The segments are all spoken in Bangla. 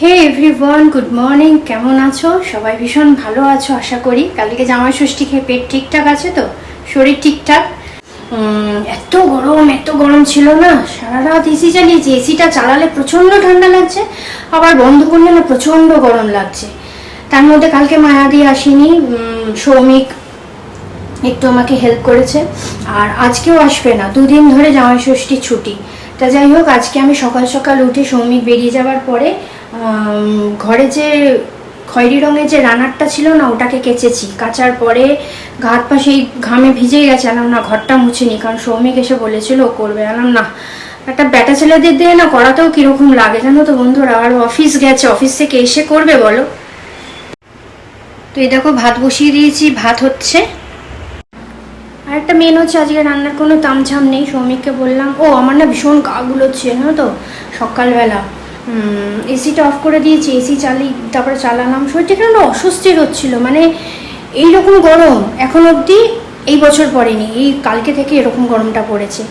হে এভরিওয়ান গুড মর্নিং কেমন আছো? সবাই ভীষণ ভালো আছো আশা করি। কালকে জামাই ষষ্ঠী খেয়ে পেট ঠিকঠাক আছে তো? শরীর ঠিকঠাক? এত গরম এত গরম ছিল না? সারা রাত এসি চালিয়েছি এসিটা চালালে প্রচণ্ড ঠান্ডা লাগছে আবার বন্ধ করলে না প্রচণ্ড গরম লাগছে। তার মধ্যে কালকে মায়াদি আসেনি উম, সৌমিক একটু আমাকে হেল্প করেছে আর আজকেও আসবে না দুদিন ধরে জামাই ষষ্ঠীর ছুটি। তা যাই হোক আজকে আমি সকাল সকাল উঠে সৌমিক বেরিয়ে যাওয়ার পরে ঘরে যে খয়েরি রঙের যে রানারটা ছিল না, ওটাকে কেচেছি। কাচার পরে ঘাট পা সেই ঘামে ভিজে গেছে, আলাম না, ঘরটা মুছিনি, কারণ সৌমিক এসে বলেছিল, ও করবে। আলাম না, একটা ব্যাটা ছেলেদের দিয়ে না করাতেও কীরকম লাগে জানো তো বন্ধুরা? আর অফিস গেছে, অফিস থেকে এসে করবে বলো? তো এই দেখো, ভাত বসিয়ে দিয়েছি, ভাত হচ্ছে। আর একটা মেন হচ্ছে, আজকে রান্নার কোনো তামঝাম নেই, সৌমিককে বললাম, ও, আমার না ভীষণ গা গুলোচ্ছে, জানো তো? সকালবেলা। এসিটা অফ করে দিয়েছি এসি চালিয়ে তারপরে চালালাম। শরীরটা কেন অস্বস্তির হচ্ছিল মানে এইরকম গরম এখন অবধি এই বছর পড়েনি, এই কালকে থেকে এরকম গরমটা পড়েছে।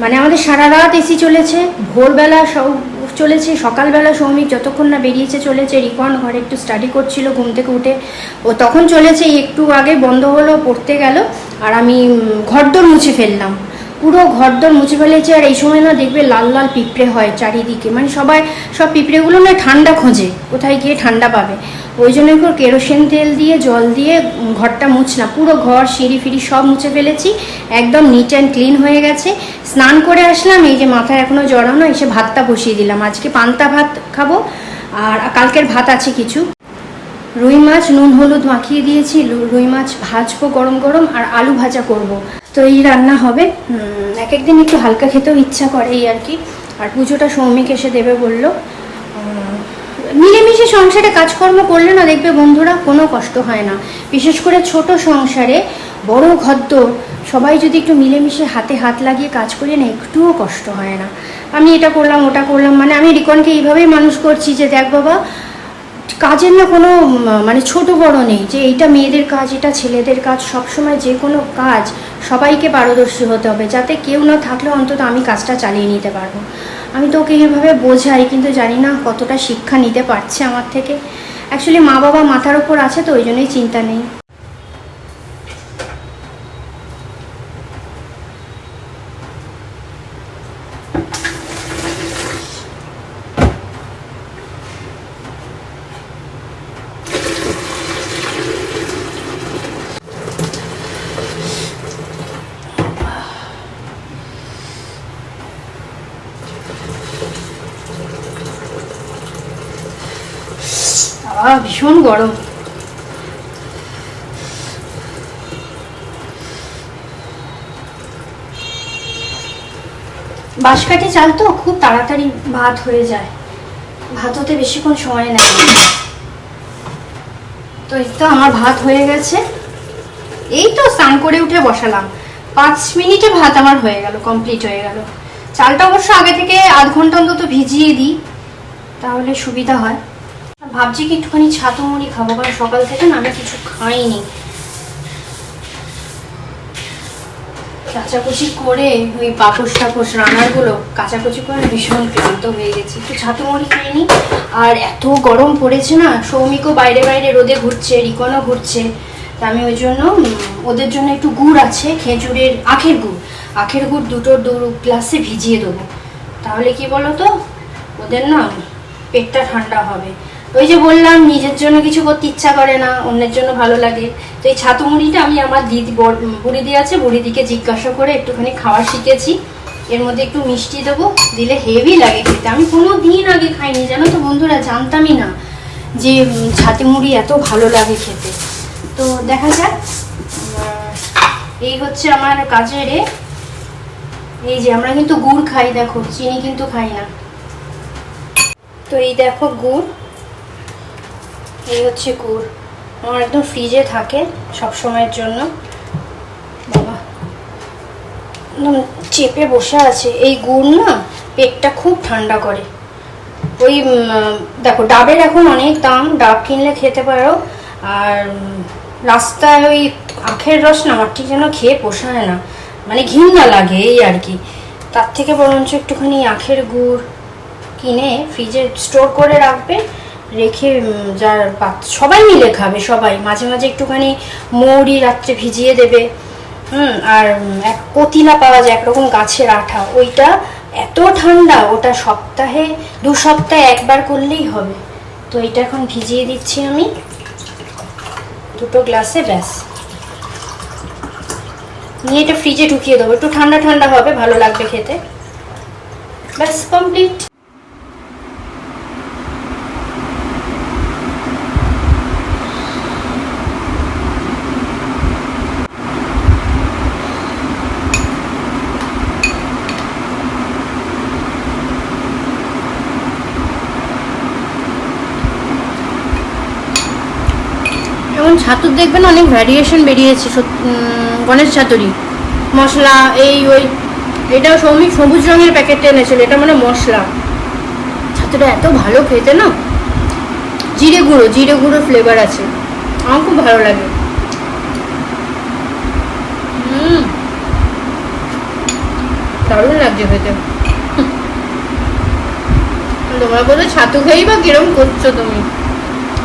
মানে আমাদের সারা রাত এসি চলেছে, ভোরবেলা সব চলেছে, সকালবেলা সৌমিক যতক্ষণ না বেরিয়েছে চলেছে রিকন ঘরে একটু স্টাডি করছিল ঘুম থেকে উঠে, ও তখন চলেছে একটু আগে বন্ধ হলো, পড়তে গেল, আর আমি ঘরদোর মুছে ফেললাম। পুরো ঘরদোর মুছে ফেলেছে আর এই সময় না দেখবে লাল লাল পিঁপড়ে হয় চারিদিকে। মানে সবাই সব পিঁপড়েগুলো না ঠান্ডা খোঁজে, কোথায় গিয়ে ঠান্ডা পাবে। ওই জন্য একটু কেরোসিন তেল দিয়ে, জল দিয়ে ঘরটা মুছনা পুরো ঘর, সিঁড়ি ফিড়ি সব মুছে ফেলেছি, একদম নিট অ্যান্ড ক্লিন হয়ে গেছে। স্নান করে আসলাম, এই যে মাথায় এখনও জড়ানো, এসে ভাতটা বসিয়ে দিলাম। আজকে পান্তা ভাত খাব, আর কালকের ভাত আছে কিছু। রুই মাছ, নুন, হলুদ মাখিয়ে দিয়েছি। রুই মাছ ভাজবো গরম গরম, আর আলু ভাজা করব। তো এই রান্না হবে। এক একদিন একটু হালকা খেতেও ইচ্ছা করে এই আর কি। আর পুজোটা সৌমিক এসে দেবে বলল। মিলেমিশে সংসারে কাজকর্ম করলে না দেখবে বন্ধুরা কোনো কষ্ট হয় না। বিশেষ করে ছোট সংসারে, বড় ঘরদোর, সবাই যদি একটু মিলেমিশে হাতে হাত লাগিয়ে কাজ করি না, একটুও কষ্ট হয় না। আমি এটা করলাম, ওটা করলাম মানে আমি রিকনকে এইভাবেই মানুষ করছি যে, দেখ বাবা কাজের না কোনো মানে ছোট বড় নেই, যে এইটা মেয়েদের কাজ, এটা ছেলেদের কাজ, সবসময় যে কোনো কাজ সবাইকে পারদর্শী হতে হবে, যাতে কেউ না থাকলে অন্তত আমি কাজটা চালিয়ে নিতে পারব। আমি তো ওকে এইভাবে বোঝাই, কিন্তু জানি না কতটা শিক্ষা নিতে পারছে আমার থেকে। অ্যাকচুয়ালি মা বাবা মাথার ওপর আছে তো, ওই জন্যই চিন্তা নেই। ভীষণ গরম। বাঁশকাঠি চাল তো খুব তাড়াতাড়ি ভাত হয়ে যায়। ভাত হতে বেশিক্ষণ সময় নেয় তো এই তো আমার ভাত হয়ে গেছে। এই তো স্নান করে উঠে বসালাম। পাঁচ মিনিটে ভাত আমার হয়ে গেল কমপ্লিট হয়ে গেল। চালটা অবশ্য আগে থেকে আধ ঘণ্টা অন্তত ভিজিয়ে দিই, তাহলে সুবিধা হয়। ভাবছি কি একটুখানি ছাতু মুড়ি খাব, কারণ সকাল থেকে না আমি কিছু খাইনি। কাচাকুচি করে ওই পাপোশ টাপোশ রান্নারগুলো কাচাকুচি করে ভীষণ ক্লান্ত হয়ে গেছি। একটু ছাতু মুড়ি খাইনি আর এত গরম পড়েছে না, সৌমিকও বাইরে বাইরে রোদে ঘুরছে, রিকনও ঘুরছে। তা আমি ওই জন্য ওদের জন্য একটু গুড় আছে, খেজুরের আখের গুড়। আখের গুড় দুটো দু গ্লাসে ভিজিয়ে দেবো। তাহলে কি বলো তো ওদের না পেটটা ঠান্ডা হবে। ওই যে বললাম, নিজের জন্য কিছু করতে ইচ্ছা করে না, অন্যের জন্য ভালো লাগে। তো এই ছাতু মুড়িটা আমি আমার দিদি বড়- বুড়িদি আছে, বুড়িদিকে জিজ্ঞাসা করে একটুখানি খাওয়া শিখেছি। এর মধ্যে একটু মিষ্টি দেবো, দিলে হেভি লাগে খেতে। আমি কোনো দিন আগে খাইনি, জানো তো বন্ধুরা, জানতামই না যে ছাতু মুড়ি এত ভালো লাগে খেতে। তো দেখা যাক। এই হচ্ছে আমার কাজের। এই যে আমরা কিন্তু গুড় খাই, দেখো, চিনি কিন্তু খাই না। তো এই দেখো গুড়। এই হচ্ছে গুড়। আমার একদম ফ্রিজে থাকে সব সময়ের জন্য। একদম চেপে বসে আছে। এই গুড় না পেটটা খুব ঠান্ডা করে। ওই দেখো, ডাবের এখন অনেক দাম। ডাব কিনলে খেতে পারো। আর রাস্তায় ওই আখের রস না আমার ঠিক যেন খেয়ে পোষায় না। মানে ঘিন্না লাগে এই আর কি। তার থেকে বরঞ্চ একটুখানি আখের গুড় কিনে ফ্রিজে স্টোর করে রাখবে। রেখে যার সবাই মিলে খাবে, সবাই। মাঝে মাঝে একটুখানি মৌরি রাত্রে ভিজিয়ে দেবে। হুম, আর এক কতিলা পাওয়া যায়, একরকম গাছের আঠা। ওইটা এত ঠান্ডা, ওটা সপ্তাহে, দু সপ্তাহে একবার করলেই হবে। তো এটা এখন ভিজিয়ে দিচ্ছি আমি। দুটো গ্লাসে ব্যাস। নিয়ে এটা ফ্রিজে ঢুকিয়ে দেবো। একটু ঠান্ডা ঠান্ডা হবে, ভালো লাগবে খেতে। ব্যাস কমপ্লিট এখন ছাতুর দেখবেন অনেক ভ্যারিয়েশন বেরিয়েছে গণেশ ছাতুরি মশলা, এই, ওই এটা সৌমিক সবুজ রঙের প্যাকেটে এনেছিল, এটা মানে মশলা। ছাতুটা এত ভালো খেতে না? জিরে গুঁড়ো জিরে গুঁড়ো ফ্লেভার আছে। আমার খুব ভালো লাগে। দারুণ লাগছে খেতে। তোমরা বলো ছাতু খেয়েই বা কিরম করছ তুমি?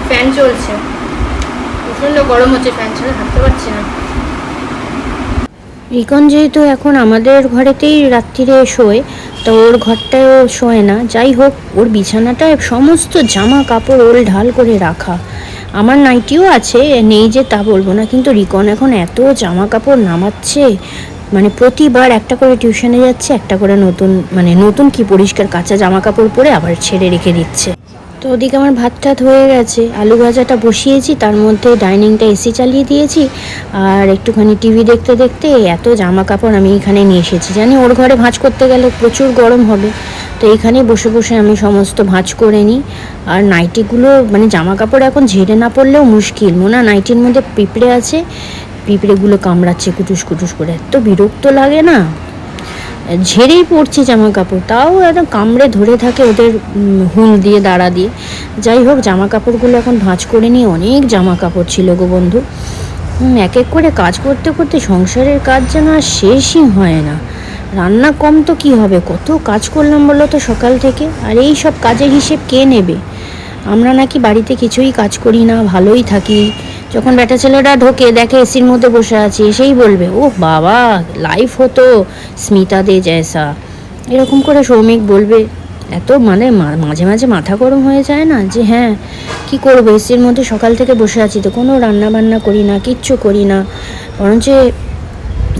ফ্যান চলছে। গরম হচ্ছে ফ্যান ছাড়া থাকতে পারছি না। রিকন যেহেতু এখন আমাদের ঘরেতেই রাত্রিরে শোয়, তো ওর ঘরটায়ও শোয় না। যাই হোক, ওর বিছানাটায় সমস্ত জামা কাপড় ওল ঢাল করে রাখা। আমার নাইটিও আছে, নেই যে তা বলব না, কিন্তু রিকন এখন এত জামা কাপড় নামাচ্ছে মানে প্রতিবার একটা করে টিউশনে যাচ্ছে, একটা করে নতুন মানে নতুন কি পরিষ্কার কাঁচা জামা কাপড় পরে আবার ছেড়ে রেখে দিচ্ছে। তো ওদিকে আমার ভাত টাত হয়ে গেছে। আলু ভাজাটা বসিয়েছি, তার মধ্যে ডাইনিংটা এসি চালিয়ে দিয়েছি। আর একটুখানি টিভি দেখতে দেখতে এত জামা কাপড় আমি এখানে নিয়ে এসেছি। জানি ওর ঘরে ভাঁজ করতে গেলে প্রচুর গরম হবে। তো এইখানে বসে বসে আমি সমস্ত ভাঁজ করে নিই। আর নাইটিগুলো মানে জামা কাপড় এখন ঝেড়ে না পড়লেও মুশকিল। মোনা নাইটির মধ্যে পিঁপড়ে আছে, পিঁপড়েগুলো কামড়াচ্ছে কুটুস কুটুস করে। এত বিরক্ত লাগে না? ঝেড়েই পড়ছি জামা কাপড় তাও একদম কামড়ে ধরে থাকে ওদের হুল দিয়ে, দাঁড়া দিয়ে। যাই হোক জামা কাপড়গুলো এখন ভাঁজ করে নিয়ে অনেক জামা কাপড় ছিল গো বন্ধু। এক এক করে কাজ করতে করতে সংসারের কাজ যেন আর শেষই হয় না। রান্না কম তো কি হবে? কত কাজ করলাম বলো তো সকাল থেকে? আর এই সব কাজের হিসেব কে নেবে? আমরা নাকি বাড়িতে কিছুই কাজ করি না, ভালোই থাকি। যখন বেটা ছেলেরা ঢোকে, দেখে এসির মধ্যে বসে আছি, এসেই বলবে ও বাবা লাইফ হতো, স্মিতা দে জয়সা। এরকম করে সৌমিক বলবে, এত মানে মাঝে মাঝে মাথা গরম হয়ে যায় না যে হ্যাঁ কি করব? এসির মধ্যে সকাল থেকে বসে আছি তো, কোনো রান্না বান্না করি না, কিচ্ছু করি না। বরঞ্চ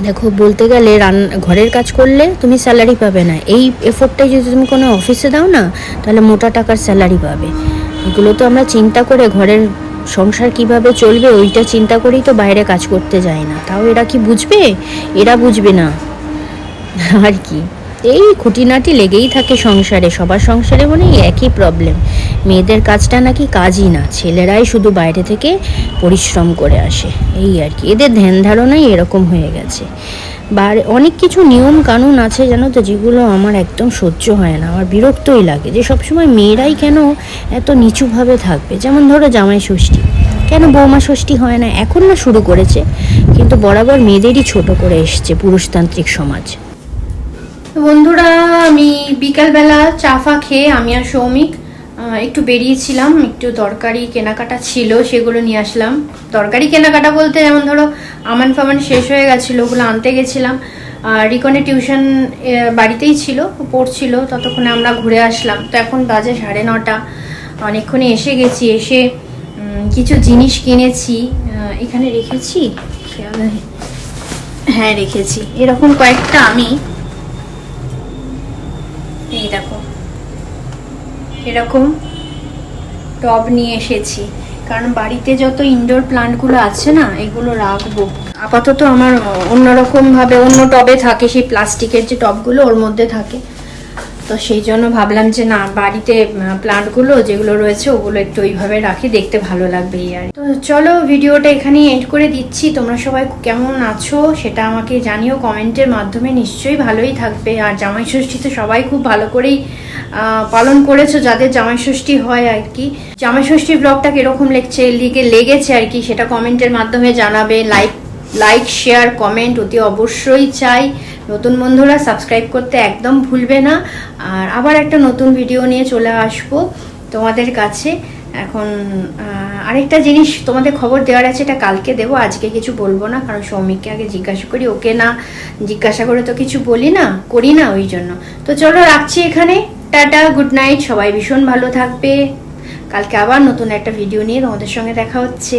দেখো, বলতে গেলে রান, ঘরের কাজ করলে তুমি স্যালারি পাবে না। এই এফোর্টটাই যদি তুমি কোনো অফিসে দাও না, তাহলে মোটা টাকার স্যালারি পাবে। এগুলো তো আমরা চিন্তা করে ঘরের সংসার কীভাবে চলবে ওইটা চিন্তা করেই তো বাইরে কাজ করতে যায় না। তাও এরা কি বুঝবে? এরা বুঝবে না। আর কি? এই খুঁটিনাটি লেগেই থাকে সংসারে। সবার সংসারে মানে একই প্রবলেম মেয়েদের কাজটা নাকি কাজই না, ছেলেরাই শুধু বাইরে থেকে পরিশ্রম করে আসে, এই আর কি। এদের ধ্যান ধারণাই এরকম হয়ে গেছে। বার অনেক কিছু নিয়ম কানুন আছে জানো তো, যেগুলো আমার একদম সহ্য হয় না, আমার বিরক্তই লাগে। যে সবসময় মেয়েরাই কেন এত নিচুভাবে থাকবে? যেমন ধরো জামাই ষষ্ঠী। কেন বৌমা ষষ্ঠী হয় না? এখন না শুরু করেছে, কিন্তু বরাবর মেয়েদেরই ছোট করে এসছে পুরুষতান্ত্রিক সমাজ। বন্ধুরা, আমি বিকালবেলা চা ফা খেয়ে আমি আর সৌমিক একটু বেরিয়েছিলাম, একটু তরকারি কেনাকাটা ছিল, সেগুলো নিয়ে আসলাম। তরকারি কেনাকাটা বলতে যেমন ধরো, আমান ফামান শেষ হয়ে গেছিল, ওগুলো আনতে গেছিলাম। আর রিকনের টিউশন বাড়িতেই ছিল, পড়ছিল, ততক্ষণে আমরা ঘুরে আসলাম। তো এখন বাজে সাড়ে নটা, অনেকক্ষণে এসে গেছি, এসে কিছু জিনিস কিনেছি এখানে রেখেছি? হ্যাঁ রেখেছি। এরকম কয়েকটা আমি, এই দেখো। এরকম টব নিয়ে এসেছি। কারণ বাড়িতে যত ইনডোর প্লান্টগুলো আছে না, এগুলো রাখব। আপাতত আমার অন্যরকম ভাবে অন্য টবে থাকে সেই প্লাস্টিকের যে টবগুলো, ওর মধ্যে থাকে। তো সেই জন্য ভাবলাম যে না, বাড়িতে প্লান্টগুলো যেগুলো রয়েছে ওগুলো একটু ওইভাবে রাখি, দেখতে ভালো লাগবে আর তো চলো ভিডিওটা এখানে এন্ড করে দিচ্ছি। তোমরা সবাই কেমন আছো সেটা আমাকে জানিও কমেন্টের মাধ্যমে, নিশ্চয়ই ভালোই থাকবে। আর জামাই ষষ্ঠী তো সবাই খুব ভালো করেই পালন করেছ যাদের জামাই ষষ্ঠী হয় আর কি। জামাই ষষ্ঠীর ব্লগটা কীরকম লেগছে, লিগে লেগেছে আর কি সেটা কমেন্টের মাধ্যমে জানাবে লাইক লাইক শেয়ার কমেন্ট অতি অবশ্যই চাই। নতুন বন্ধুরা সাবস্ক্রাইব করতে একদম ভুলবে না। আর আবার একটা নতুন ভিডিও নিয়ে চলে আসব তোমাদের কাছে। এখন আরেকটা জিনিস তোমাদের খবর দেওয়ার আছে, এটা কালকে দেবো, আজকে কিছু বলব না, কারণ সৌমিককে আগে জিজ্ঞাসা করি, ওকে না জিজ্ঞাসা করে তো কিছু বলি না, করি না ওই জন্য। তো চলো রাখছি এখানে। টাটা গুড নাইট সবাই ভীষণ ভালো থাকবে। কালকে আবার নতুন একটা ভিডিও নিয়ে তোমাদের সঙ্গে দেখা হচ্ছে।